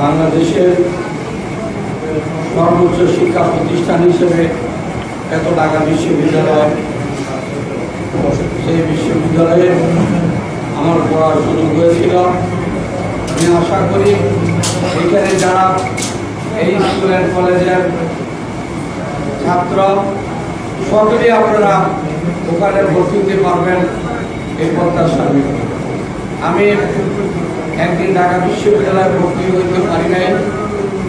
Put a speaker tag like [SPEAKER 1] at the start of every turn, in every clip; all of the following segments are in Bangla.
[SPEAKER 1] বাংলাদেশের সর্বোচ্চ শিক্ষা প্রতিষ্ঠান হিসেবে এত ঢাকা বিশ্ববিদ্যালয়, সেই বিশ্ববিদ্যালয়ে আমার পড়ার সুযোগ হয়েছিল। আমি আশা করি এখানে যারা এই স্কুল কলেজের ছাত্র, সকলেই আপনারা ওখানে ভর্তি হতে পারবেন এই প্রত্যাশা আমি একদিন ঢাকা বিশ্ববিদ্যালয়ে ভর্তি হইতে পারি নাই,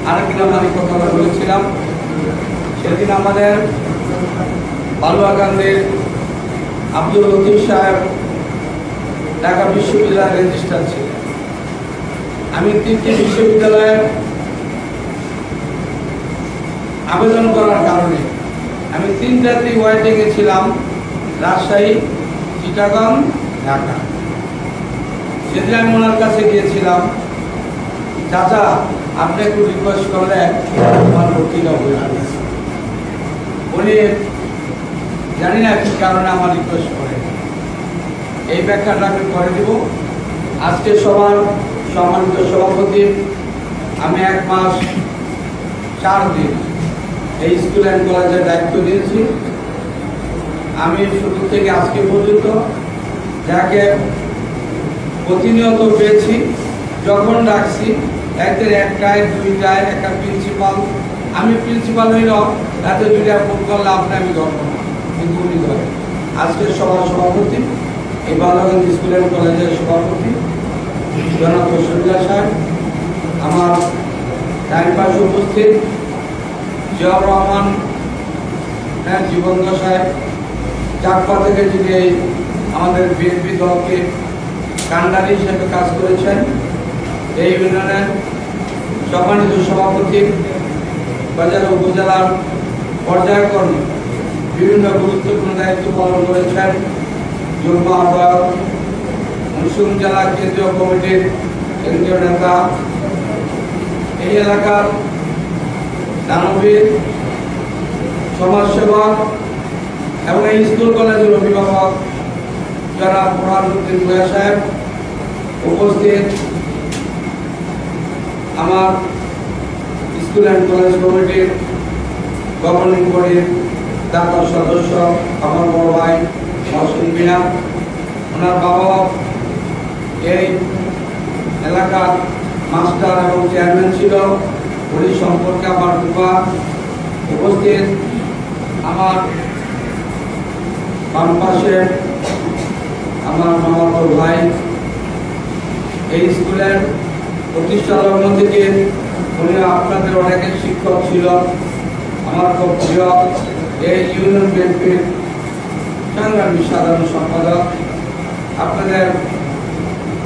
[SPEAKER 1] আরেকদিন আমি কথা বলেছিলাম। সেদিন আমাদের বালুয়াকান্দের আব্দুল লতিফ সাহেব ঢাকা বিশ্ববিদ্যালয়ের রেজিস্ট্রার ছিলেন। আমি তিনটি বিশ্ববিদ্যালয়ে আবেদন করার কারণে আমি তিন রাত্রি ওয়াইটিংয়ে ছিলাম রাজশাহী, চিটাগং, ঢাকা। সেদিন আমি ওনার কাছে গিয়েছিলাম, চাচা, আপনি একটু রিকোয়েস্ট করলে আমার ভর্তিটা হয়ে যাবে উনি জানি না কি কারণে আমার রিকোয়েস্ট করে এই ব্যাখ্যাটা আমি করে দিব। আজকে সবার সম্মানিত সভাপতি, আমি এক মাস চার দিন এই স্কুল অ্যান্ড কলেজের দায়িত্ব নিয়েছি। আমি শুরু থেকে আজকে পর্যন্ত যাকে প্রতিনিয়ত পেয়েছি, যখন ডাকছি একদের একটায়, দুইটায়, একটা প্রিন্সিপাল আমি প্রিন্সিপাল হইল রাতে দুইটা ফোন করলে আপনি আমি ধরব না, কিন্তু উনি ধরে আজকের সভা সভাপতি, এই বালাগঞ্জ স্কুল অ্যান্ড কলেজের সভাপতি, জনাব রসুল্লাহ সাহেব, আমার ডাইন পাশে উপস্থিত জিয়াউর রহমান হ্যাঁ জীবন্ত সাহেব চাকপা থেকে যিনি আমাদের বিএনপি দলকে কান্ডারি হিসেবে কাজ করেছেন, এই ইউনিয়নের সম্মানিত সভাপতি, বাজার উপজেলার পর্যায়ক্রমে বিভিন্ন গুরুত্বপূর্ণ দায়িত্ব পালন করেছেন যুগ্ম আহ্বায়ক মনসুম জেলা কেন্দ্রীয় কমিটির কেন্দ্রীয় নেতা। এই এলাকার দানবীর সমাজসেবক এবং এই স্কুল কলেজের অভিভাবক যারা প্রধানমন্ত্রী ভূয়া সাহেব উপস্থিত আমার স্কুল অ্যান্ড কলেজ কমিটির গভর্নিং বডির দাতার সদস্য, আমার বড় ভাই মহসিন মিয়া। ওনার বাবা এই এলাকার মাস্টার এবং চেয়ারম্যান ছিল উনি সম্পর্কে আমার উপস্থিত আমার বাম পাশে আমার মামাতো ভাই, এই স্কুলের প্রতিষ্ঠা লগ্ন থেকে উনি আপনাদের অনেকের শিক্ষক ছিল, আমার খুব প্রিয়, এই ইউনিয়ন বিএনপির সংগ্রামী সাধারণ সম্পাদক। আপনাদের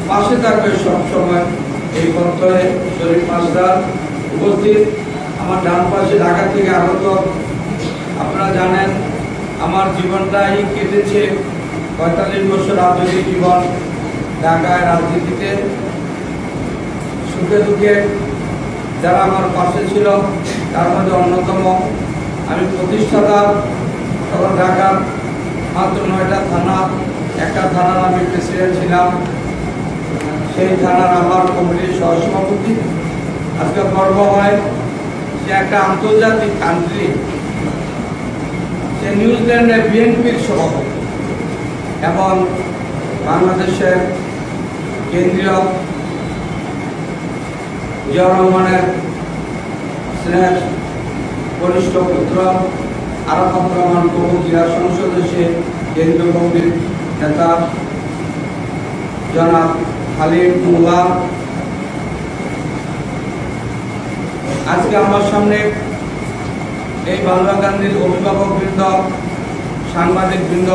[SPEAKER 1] পাশে থাকবে সবসময় এই পত্রে শরীফ মাসদার উপস্থিত। আমার ডান পাশে ঢাকা থেকে আগত, আপনারা জানেন আমার জীবনটাই কেটেছে। পঁয়তাল্লিশ বছর রাজনৈতিক জীবন, ঢাকায় রাজনীতিতে সুখে দুঃখে যারা আমার পাশে ছিল, তার মধ্যে অন্যতম। আমি প্রতিষ্ঠাতা তখন ঢাকার মাত্র নয়টা থানা, একটা থানার আমি প্রেসিডেন্ট ছিলাম। সেই থানার আমার কমিটির সহসভাপতি। আজকে গর্ব হয় যে একটা আন্তর্জাতিক কান্ট্রি সে নিউজিল্যান্ডের বিএনপির সভাপতি এবং বাংলাদেশের কেন্দ্রীয় জিয়া স্নেহ কনিষ্ঠ পুত্র আরাফাত রহমান প্রভু ক্রীড়া সংসদ সে কেন্দ্রীয় কমিটির নেতা জনাব খালিদ মোল্লা। আজকে আমার সামনে এই বাংলা গান্ধীর অভিভাবক বৃন্দ, সাংবাদিক বৃন্দ,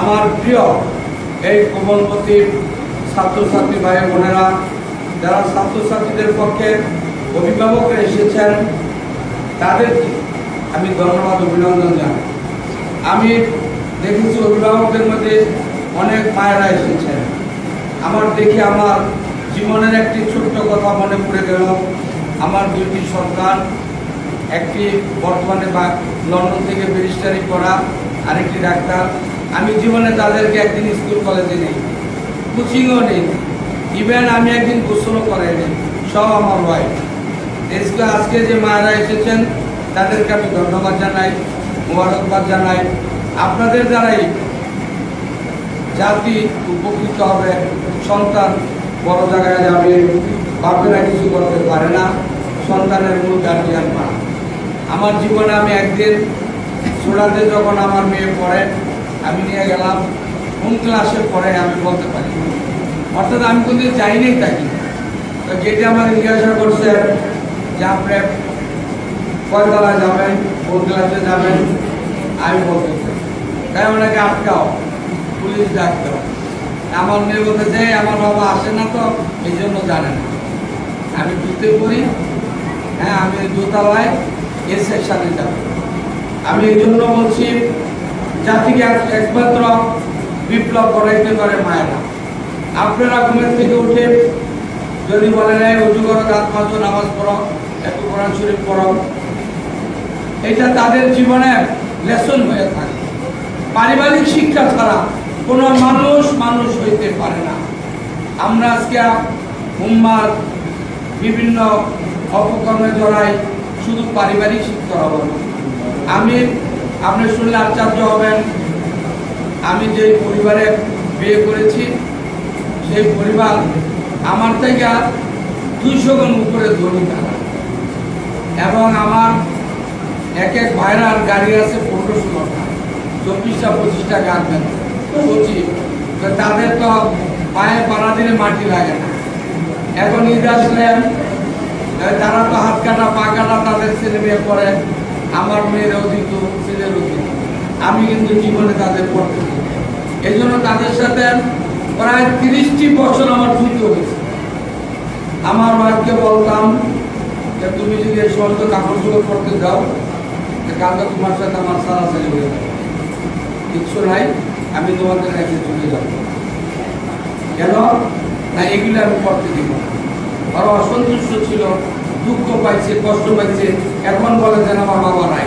[SPEAKER 1] আমার প্রিয় এই কোমলপতি ছাত্রছাত্রী ভাই বোনেরা, যারা ছাত্রছাত্রীদের পক্ষে অভিভাবকরা এসেছেন, তাদেরকে আমি ধন্যবাদ, অভিনন্দন জানাই। আমি দেখেছি অভিভাবকদের মধ্যে অনেক মায়েরা এসেছেন। আমার দেখে আমার জীবনের একটি ছোট্ট কথা মনে পড়ে গেল। আমার দুইটি সন্তান একটি বর্তমানে বা লন্ডন থেকে ব্যারিস্টারি করা আরেকটি ডাক্তার। আমি জীবনে তাদেরকে একদিন স্কুল কলেজে নেই, কোচিংও নেই ইভেন আমি একদিন গোসলও নেই, সব আমার ওয়াইফ আজকে আজকে যে মায়েরা এসেছেন, তাদেরকে আমি ধন্যবাদ জানাই, মোবারকবাদ জানাই। আপনাদের দ্বারাই জাতি উপকৃত হবে, সন্তান বড় জায়গায় যাবে, বাপেরা কিছু করতে পারে না, সন্তানের মূল গার্জিয়ান মা। আমার জীবনে আমি একদিন সোডাতে যখন আমার মেয়ে পড়ে, আমি নিয়ে গেলাম, কোন ক্লাসে পড়ে আমি বলতে পারি। অর্থাৎ আমি কোনদিন যাইনি থাকি তো যেটা আমার জিজ্ঞাসা করছে যে আপনি কয়তলায় যাবেন, কোন ক্লাসে যাবেন, আমি বলতে তাই ওনাকে আটকাও, পুলিশ ডাকতো আমার মেয়ে বলতে যে, আমার বাবা আসে না তো, এই জন্য জানে না। আমি জুতে করি হ্যাঁ আমি দোতলায় এ সেকশনে যাব আমি এই জন্য বলছি, জাতিকে একমাত্র বিপ্লব করাইতে পারে মায়েরা। আপনারা ঘুমের থেকে উঠে যদি বলেন, এই উজু করো, দাঁত মাজো, নামাজ পড়ো, একটু কোরআন শরীফ পড়ো, এটা তাদের জীবনে লেসন হয়ে থাকে। পারিবারিক শিক্ষা ছাড়া কোনো মানুষ মানুষ হইতে পারে না। আমরা আজকে উম্মার বিভিন্ন অপকর্মে জড়াই শুধু পারিবারিক শিক্ষা হব আমি, আপনি শুনলে আশ্চর্য হবেন। আমি যে পরিবারে বিয়ে করেছি, সেই পরিবার আমার থেকে দুইশো গুণ উপরে ধনী তারা। এবং আমার এক এক ভাইরার গাড়ি আছে পনেরো ষোলোটা চব্বিশটা, পঁচিশটা গার্মেন্ট পঁচিশ তাদের তো পায়ে পাড়া দিলে মাটি লাগে না। এখন ঈদ আসলে তারা তো হাত কাটা, পা কাটা, তাদের ছেলে মেয়ে পড়ে, আমার মেয়েরাও দিত ছেলেরও দিত আমি কিন্তু জীবনে তাদের পড়তে এই জন্য তাদের সাথে প্রায় তিরিশটি বছর আমার যুদ্ধ হয়েছে। আমার ওয়াইফকে বলতাম যে, তুমি যদি এই সমস্ত কাপড় চোপড় পড়তে যাও কালকে তোমার সাথে আমার সারাসারি হয়ে যাবে কিচ্ছু নাই, আমি তোমাদের রেখে চলে যাব। কেন? না, এগুলো আমি পড়তে দিব না। আরও অসন্তুষ্ট ছিল, দুঃখ পাইছে, কষ্ট পাইছে। এখন বলে যেন আমার বাবা নাই।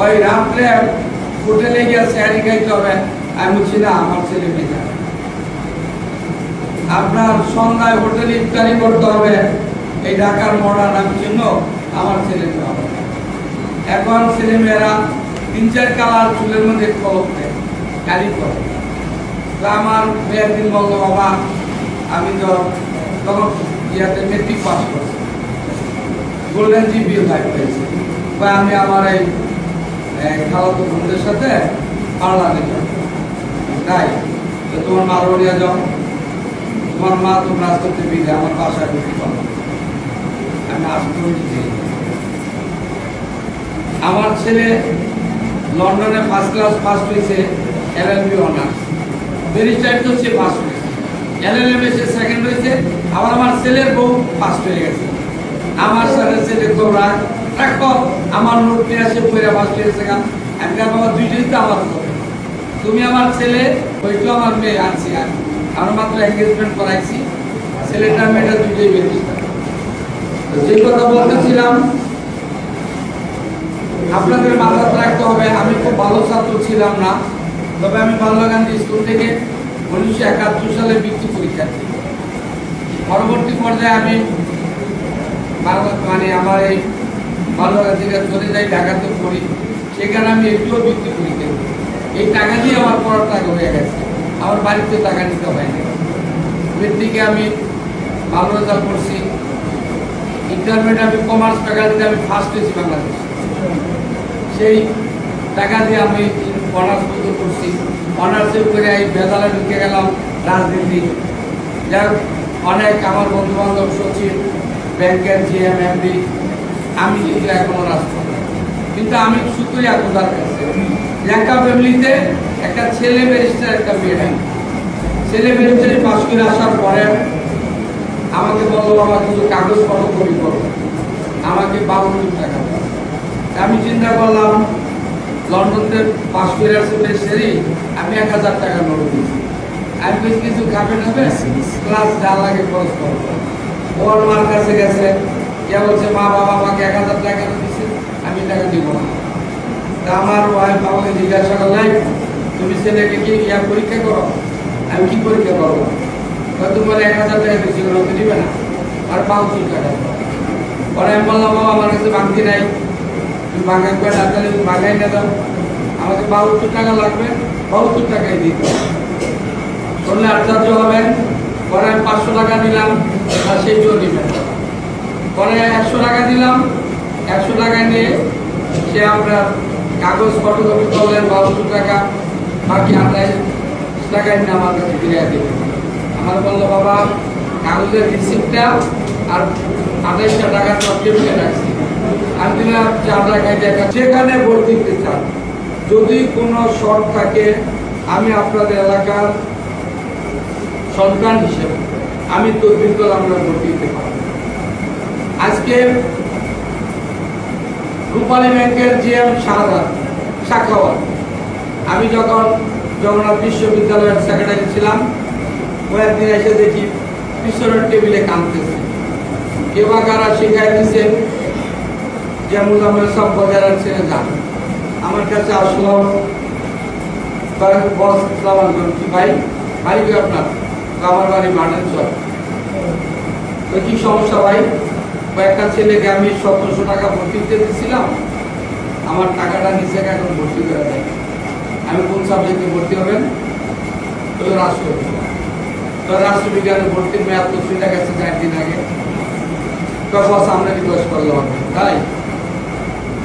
[SPEAKER 1] ওই রাত্রে হোটেলে গিয়ে স্যারি খাইতে হবে। আমি না, আমার ছেলে মেয়ে আপনার সন্ধ্যায় হোটেলে ইফতারি করতে হবে। এই ঢাকার মডার্ন আমি জন্য আমার ছেলে মেয়ে এখন ছেলে মেয়েরা তিন, চার কালার চুলের মধ্যে কলপ দেয়, কালি করে। আমার মেয়ে একদিন বলল, বাবা, আমি তো তখন ইয়াতে মেট্রিক পাস করছি। পেয়েছি। বা আমি আমার এই সাথে তাই যাও। তোমার মা করতে আমার বাসায় আমি আমার ছেলে লন্ডনে ফার্স্ট ক্লাস ফার্স্ট হয়েছে L L B honours barrister তো সে ফার্স্ট হয়েছে এলএলএম এসে সেকেন্ড হয়েছে। আবার আমার ছেলের বউ ফার্স্ট হয়ে গেছে। আমার সাথে ছেলে খুব রাগ। আমার নোট নিয়ে আসে পয়রা ফার্স্ট হয়েছে গা। বাবা দুইটাই তো আমার তুমি আমার ছেলে ওইটু আমার মেয়ে, আনছি আর। আমার মাত্র এঙ্গেজমেন্ট করাইছি। ছেলেটা, মেয়েটা দুইটাই বেরিয়েছে যে কথা বলতেছিলাম, আপনাদের মাথায় রাখতে হবে, আমি খুব ভালো ছাত্র ছিলাম না। তবে আমি বাংলা গান্ধী স্কুল থেকে উনিশশো একাত্তর সালে বৃত্তি পরীক্ষা। পরবর্তী পর্যায়ে আমি মানে আমার এই বাংলা থেকে চলে যাই, ঢাকাতে পড়ি। সেখানে আমি একটুও পরীক্ষা দিই। এই টাকা দিয়ে আমার পড়ার টাকা হয়ে গেছে। আমার বাড়িতে টাকা নিতে হয়নি বৃত্তিকে আমি ভালো রেজাল্ট করছি ইন্টারমিডিয়েট আমি কমার্স দিয়ে আমি ফার্স্ট হয়েছি বাংলাদেশে। সেই টাকা দিয়ে আমি অনার্স পর্যন্ত করছি অনার্সের উপরে এই বেদালে ঢুকে গেলাম, রাজনীতি। যার অনেক আমার বন্ধু বান্ধব সচিব, ব্যাংকের জিএম এমডি আমি কিন্তু এখনও রাষ্ট্রপতি কিন্তু আমি শুধুই আপনার কাছে। একটা ফ্যামিলিতে একটা ছেলে ব্যারিস্টার, একটা মেয়ে। ছেলে ব্যারিস্টারে পাশ করে আসার পরে আমাকে বলল, বাবা কিছু কাগজ ফটোকপি করো। আমাকে বারো কোটি টাকা আমি চিন্তা করলাম, লন্ডনতে পাঁচ করে সেরি আমি এক হাজার টাকা নোট দিয়েছি। আমি বেশ কিছু খাবে নেবে ক্লাস যা লাগে খরচ করব ওর মার কাছে গেছে কে বলছে, মা বাবা, আমাকে এক হাজার টাকা দিচ্ছে আমি টাকা দিব না। তা আমার ওয়াইফ আমাকে জিজ্ঞাসা করলেন তুমি ছেলেকে কি ইয়া পরীক্ষা করো? আমি কি পরীক্ষা করব? তোমার এক হাজার টাকা করে হতে দিবে না, আর পাঁচশো টাকা। পরে আমি বললাম, বাবা, আমার কাছে বাংতি নাই। তুমি বাঙ্গা করে ডাক্তারে বাঙ্গাই না দাও আমাকে বাহাত্তর টাকা লাগবে, বাহাত্তর টাকাই দিতে বললে আশ্চর্য হবেন। পরে পাঁচশো টাকা দিলাম আর সেইটিও নেবেন পরে একশো টাকা দিলাম, একশো টাকা নিয়ে সে আপনার কাগজ, ফটোকপি করলেন বাহাত্তর টাকা। বাকি আঠাইশ টাকা নিয়ে আমার কাছে ফিরিয়ে দেবেন আমার বলল, বাবা, কাগজের রিসিপ্টটা আর আঠাইশটা টাকা সব টেবিলে রাখছি। আমি দিলাম চার টাকা সেখানে ভর্তি দিতে চান, যদি কোনো শর্ট থাকে, আমি আপনাদের এলাকার সন্তান হিসেবে আমি তদবির করে আমরা ভর্তি দিতে পারব। আজকে রূপালী ব্যাংকের জিএম শাহজাদ শাখাওয়াত আমি যখন জগন্নাথ বিশ্ববিদ্যালয়ের সেক্রেটারি ছিলাম, কয়েকদিন এসে দেখি পিছনের টেবিলে কাঁদতেছে। কেউ বা কারা শিখাই দিচ্ছে যেমন আমরা সব বাজারের ছেড়ে যান আমার কাছে আসলো বস সালাম আলাইকুম কি ভাই আপনার? আমার বাড়ি চর তো কি সমস্যা ভাই? কয়েকটা ছেলেকে আমি সতেরোশো টাকা ভর্তি দিতে দিচ্ছিলাম আমার টাকাটা নিচে এখন ভর্তি করে দেয়। আমি কোন সাবজেক্টে ভর্তি হবেন? তো রাষ্ট্রবিজ্ঞান। তো রাষ্ট্রবিজ্ঞানে ভর্তির মেয়াদ তো চলে গেছে চার দিন আগে। তো বস, আমরা রিকোয়েস্ট করলে হবে? তাই?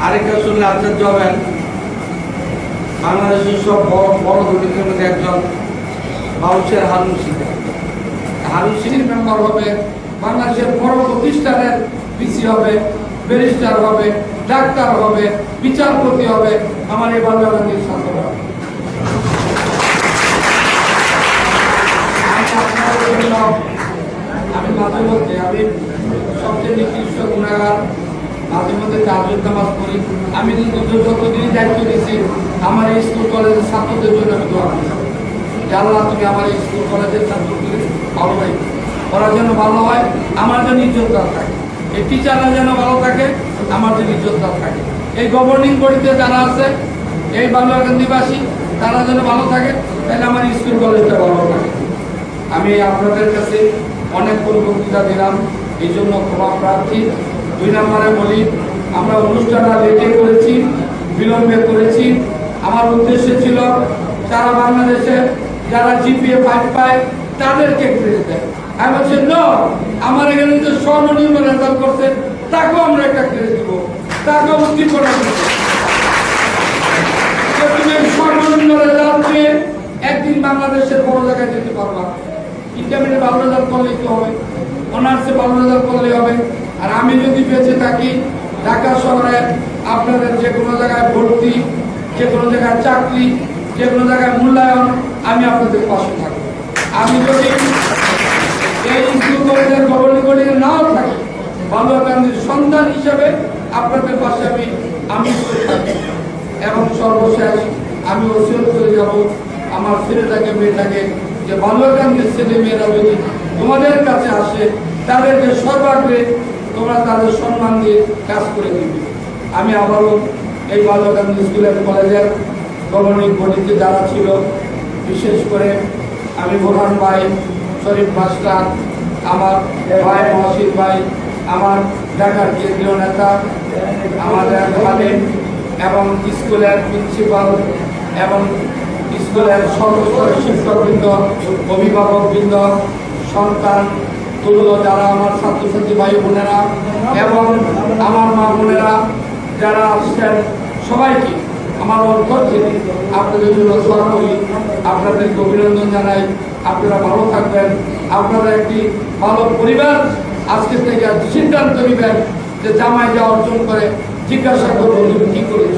[SPEAKER 1] আরেকটা শুনলে আশ্চর্য হবেন বাংলাদেশের সব বড় বড় দলিতের মধ্যে একজন বাউসের হারুন সিং মেম্বার হবে, বাংলাদেশের বড় প্রতিষ্ঠানের পিসি হবে, ব্যারিস্টার হবে, ডাক্তার হবে, বিচারপতি হবে, আমার এই বাংলাদেশের ছাত্র হবে। আমি মাঝে মধ্যে, আমি সবচেয়ে নিকৃষ্ট গুণাগার, মাঝে মধ্যে চার্জের নামাজ পড়ি। আমি কিন্তু যতদিন দায়িত্ব দিচ্ছি আমার এই স্কুল কলেজের ছাত্রদের জন্য আমি দোয়া করি। আল্লাহ তুমি আমার এই স্কুল কলেজের ছাত্রদের ভালো হয় ওরা যেন ভালো হয়, আমার যেন ইজ্জতদার থাকে। এই টিচাররা যেন ভালো থাকে, আমার যেন ইজ্জতদার থাকে। এই গভর্নিং বডিতে যারা আছে, এই বাংলার নিবাসী, তারা যেন ভালো থাকে, তাহলে আমার স্কুল কলেজটা ভালো থাকে আমি আপনাদের কাছে অনেক বক্তৃতা দিলাম, এই জন্য ক্ষমা প্রার্থী। দুই নম্বরে বলি, আমরা অনুষ্ঠানটা লেটে করেছি, বিলম্বে করেছি। আমার উদ্দেশ্য ছিল সারা বাংলাদেশে যারা জিপিএ ফাইভ পায় তাদেরকে ক্রেডিট দেয়। আমি বলছি ন আমার এখানে যে সর্বনিম্ন রেজাল্ট করছে, তাকেও আমরা একটা ক্রেডিট দিব। তাকেও উদ্দীপনা একদিন বাংলাদেশের বড় জায়গায় যেতে হবে, অনার্সে হবে। আর আমি যদি থাকি, ঢাকা শহরে আপনাদের যে কোনো জায়গায় ভর্তি, যে কোনো জায়গায় চাকরি, যে কোনো জায়গায় মূল্যায়ন, আমি আপনাদের পাশে থাকব। আমি যদি এই স্কুল গভর্নিং কলেজে নাও থাকি গান্ধীর সন্তান হিসেবে আপনাদের পাশে আমি আমি এবং সর্বশেষ আমি ওসিয়ত করে যাব আমার ছেলেটাকে, মেয়েটাকে, যে বাল্যকান্তের ছেলে মেয়েরা যদি তোমাদের কাছে আসে, তাদেরকে সর্বাগ্রে তোমরা তাদের সম্মান দিয়ে কাজ করে দিবে। আমি আবারও এই বাল্যকান্তি স্কুলের কলেজের গভর্নিং বডিতে যারা ছিল, বিশেষ করে আমি বোরহান ভাই শরীফ মাস্টার, আমার ভাই মহসিদ ভাই, আমার ঢাকার কেন্দ্রীয় নেতা, আমাদের খালেদ এবং স্কুলের প্রিন্সিপাল এবং স্কুলের সমস্ত শিক্ষকবৃন্দ, অভিভাবকবৃন্দ, সন্তান তুল্য যারা আমার ছাত্রছাত্রী ভাই বোনেরা এবং আমার মা বোনেরা যারা আসছেন সবাইকে আমার অন্তর থেকে আপনাদের জন্য দোয়া করি, আপনাদেরকে অভিনন্দন জানাই। আপনারা ভালো থাকবেন। আপনারা একটি ভালো পরিবার আজকে থেকে সিদ্ধান্ত নেবেন যে জামাই যা অর্জন করে জিজ্ঞাসা করব তুমি কি করেছ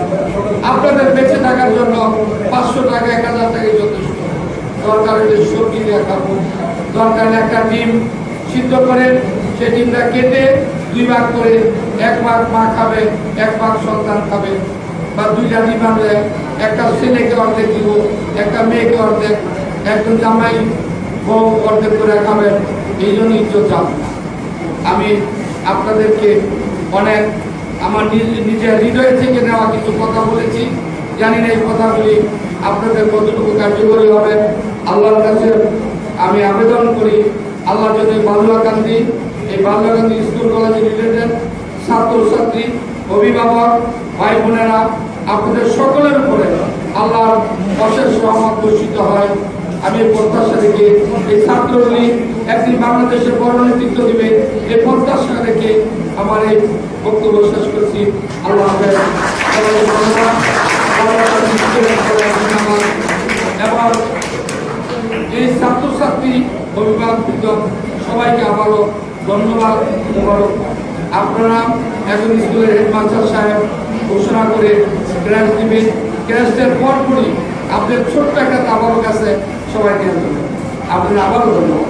[SPEAKER 1] আপনাদের বেঁচে থাকার জন্য পাঁচশো টাকা, এক হাজার টাকা যথেষ্ট। দরকার হলে সবজি খাব। দরকার একটা ডিম সিদ্ধ করে সেই ডিমটা কেটে দুই ভাগ করে এক ভাগ মা খাবে, এক ভাগ সন্তান খাবে। বা দুইটা ডিম আনলে একটা ছেলেকে অর্ধেক দিব, একটা মেয়েকে অর্ধেক, একজন জামাই বউ অর্ধেক করে খাবেন এই জন্য ইজ্জত আমি আপনাদেরকে অনেক আমার নিজের হৃদয় থেকে নেওয়া কিছু কথা বলেছি। জানি না এই কথাগুলি আপনাদের কতটুকু কার্যকরী হবে। আল্লাহর কাছে আমি আবেদন করি, আল্লাহ যদি বালুয়াকান্দি এই বালুয়াকান্দি স্কুল কলেজে রিলেটেড ছাত্রছাত্রী, অভিভাবক ভাই বোনেরা আপনাদের সকলের উপরে আল্লাহর অশেষ সহমত ঘোষিত হয় আমি প্রত্যাশা রেখে এই ছাত্রলীগ একদিন বাংলাদেশের বড় নেতৃত্ব দিবে এই প্রত্যাশা রেখে আমার এই বক্তব্য শেষ করছি আল্লাহ হাফেজ সবাইকে ধন্যবাদ। আল্লাহ তাআলা নিশ্চয়ই করে আছেন আমার। এবং এই ছাত্রছাত্রী, অভিভাবকবৃন্দ, সবাইকে আবারও ধন্যবাদ আপনারা এখন স্কুলের হেডমাস্টার সাহেব ঘোষণা করে ক্রাশ দিবেন ক্রাশদের পরপরই আপনার ছোট্ট একটা দাবার কাছে সবাইকে আপনার আবারও ধন্যবাদ।